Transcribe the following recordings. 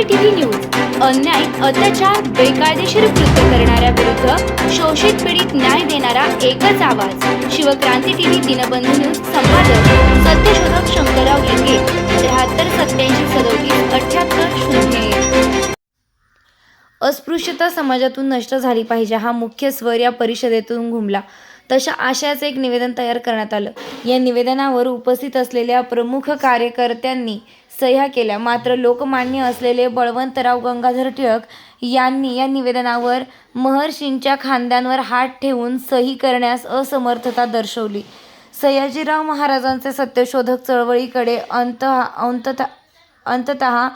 CCTV news अन्याय अत्याचार बेकायदेशीर कृत्य करणाऱ्या विरुद्ध शोषित पीडित न्याय देणारा एकच आवाज. शिवक्रांती टीव्ही दिनबंधू न्यूज संपादक सत्यशोधक शंकरराव लिंगे त्र्याहत्तर सत्याऐंशी सदोतीस अठ्याहत्तर शून्य अस्पृश्यता समाजातून नष्ट झाली पाहिजे हा मुख्य स्वर या परिषदेतून घुमला. तशा आशयाचं एक निवेदन तयार करण्यात आलं. या निवेदनावर उपस्थित असलेल्या प्रमुख कार्यकर्त्यांनी सह्या केल्या. मात्र लोकमान्य असलेले बळवंतराव गंगाधर टिळक यांनी या निवेदनावर महर्षींच्या खांद्यांवर हात ठेवून सही करण्यास असमर्थता दर्शवली. सयाजीराव महाराजांचे सत्यशोधक चळवळीकडे अंत अंततः अंततः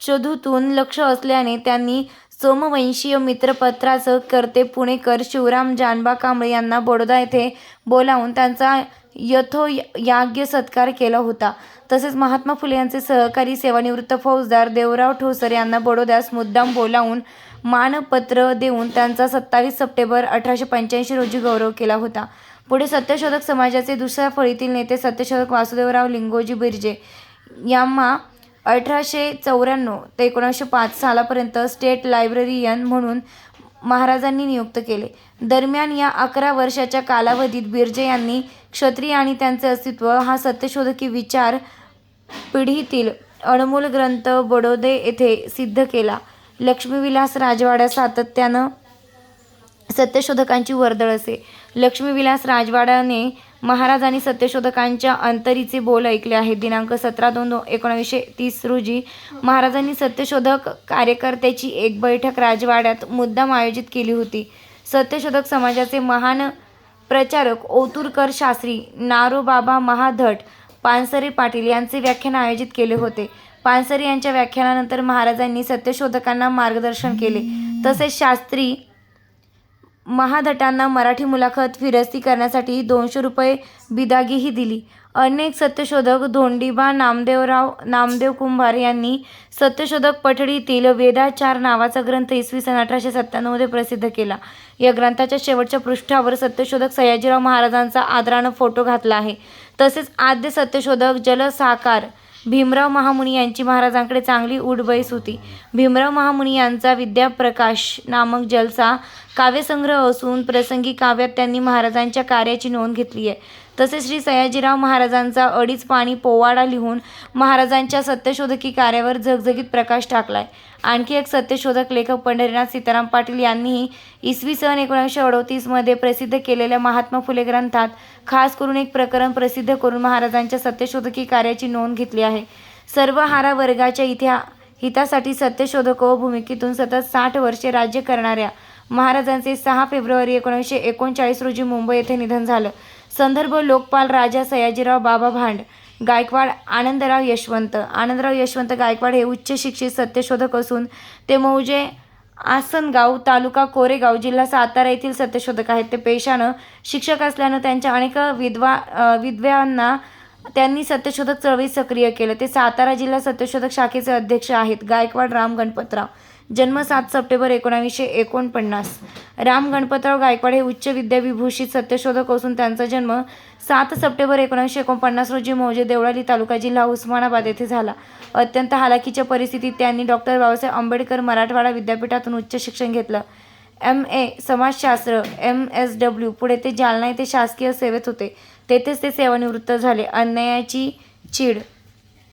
चधूतून लक्ष असल्याने त्यांनी सोमवंशीय मित्रपत्राचं कर्ते पुणेकर शिवराम जानबा कांबळे यांना बडोदा येथे बोलावून त्यांचा यथो याज्ञ सत्कार केला होता. तसेच महात्मा फुले यांचे सहकारी सेवानिवृत्त फौजदार देवराव ठोसर यांना बडोद्यास मुद्दाम बोलावून मानपत्र देऊन त्यांचा सत्तावीस सप्टेंबर अठराशे पंच्याऐंशी रोजी गौरव केला होता. पुढे सत्यशोधक समाजाचे दुसऱ्या फळीतील नेते सत्यशोधक वासुदेवराव लिंगोजी बिर्जे यांना अठराशे चौऱ्याण्णव ते एकोणीसशे पाच सालापर्यंत स्टेट लायब्ररीयन म्हणून महाराजांनी नियुक्त केले. दरम्यान या अकरा वर्षाच्या कालावधीत बिर्जे यांनी क्षत्रिय आणि त्यांचे अस्तित्व हा सत्यशोधकी विचार पिढीतील अनमोल ग्रंथ बडोदे येथे सिद्ध केला. लक्ष्मीविलास राजवाड्या सातत्यानं सत्यशोधकांची वर्दळ असे. लक्ष्मीविलास राजवाड्याने महाराज आणि सत्यशोधकांच्या अंतरीचे बोल ऐकले आहेत. दिनांक सतरा दोन दो एकोणावीसशे तीस रोजी महाराजांनी सत्यशोधक कार्यकर्त्याची एक बैठक राजवाड्यात मुद्दाम आयोजित केली होती. सत्यशोधक समाजाचे महान प्रचारक ओतुरकर शास्त्री नारोबाबा महाधट पानसरे पाटील यांचे व्याख्यान आयोजित केले होते. पानसरे यांच्या व्याख्यानानंतर महाराजांनी सत्यशोधकांना मार्गदर्शन केले. तसेच शास्त्री महाधटांना मराठी मुलाखत फिरस्ती करण्यासाठी दोनशे रुपये बिदागीही दिली. अनेक सत्यशोधक धोंडीबा नामदेवराव नामदेव कुंभार यांनी सत्यशोधक पठडीतील वेदाचार नावाचा ग्रंथ इसवी सन अठराशे सत्त्याण्णवमध्ये प्रसिद्ध केला. या ग्रंथाच्या शेवटच्या पृष्ठावर सत्यशोधक सयाजीराव महाराजांचा आदरानं फोटो घातला आहे. तसेच आद्य सत्यशोधक जलसाकार भीमराव महामुनी यांची महाराजांकडे चांगली उडबैस होती. भीमराव महामुनी यांचा विद्याप्रकाश नामक जलसा काव्यसंग्रह असून प्रसंगी काव्यात त्यांनी महाराजांच्या कार्याची नोंद घेतली आहे. तसेच श्री सयाजीराव महाराजांचा अडीच पाणी पोवाडा लिहून महाराजांच्या सत्यशोधकी कार्यावर झगझगीत प्रकाश टाकलाय. आणखी एक सत्यशोधक लेखक पंढरीनाथ सीताराम पाटील यांनीही इसवी सन एकोणीसशे अडोतीसमध्ये प्रसिद्ध केलेल्या महात्मा फुले ग्रंथात खास करून एक प्रकरण प्रसिद्ध करून महाराजांच्या सत्यशोधकी कार्याची नोंद घेतली आहे. सर्व हारा वर्गाच्या इतिहा हितासाठी सत्यशोधक व भूमिकेतून सतत साठ वर्षे राज्य करणाऱ्या महाराजांचे सहा फेब्रुवारी एकोणीसशे एकोणचाळीस रोजी मुंबई येथे निधन झालं. संदर्भ लोकपाल राजा सयाजीराव बाबा भांड गायकवाड आनंदराव यशवंत. आनंदराव यशवंत गायकवाड हे उच्च शिक्षित सत्यशोधक असून ते मौजे आसनगाव तालुका कोरेगाव जिल्हा सातारा येथील सत्यशोधक आहेत. ते पेशानं शिक्षक असल्यानं त्यांच्या अनेक विधवा विधव्यांना त्यांनी सत्यशोधक चळवळीत सक्रिय केलं. ते सातारा जिल्हा सत्यशोधक शाखेचे अध्यक्ष आहेत. गायकवाड राम गणपतराव. जन्म सात सप्टेंबर एकोणावीसशे एकोणपन्नास. राम गणपतराव गायकवाड हे उच्च विद्याविभूषित सत्यशोधक असून त्यांचा जन्म सात सप्टेंबर एकोणीसशे एकोणपन्नास रोजी मौजे देवळाली तालुका जिल्हा उस्मानाबाद येथे झाला. अत्यंत हालाकीच्या परिस्थितीत त्यांनी डॉक्टर बाबासाहेब आंबेडकर मराठवाडा विद्यापीठातून उच्च शिक्षण घेतलं. एम. ए. समाजशास्त्र एम. एस. डब्ल्यू. पुढे ते जालना येथे शासकीय सेवेत होते. तेथेच ते सेवानिवृत्त झाले. अन्यायाची चीड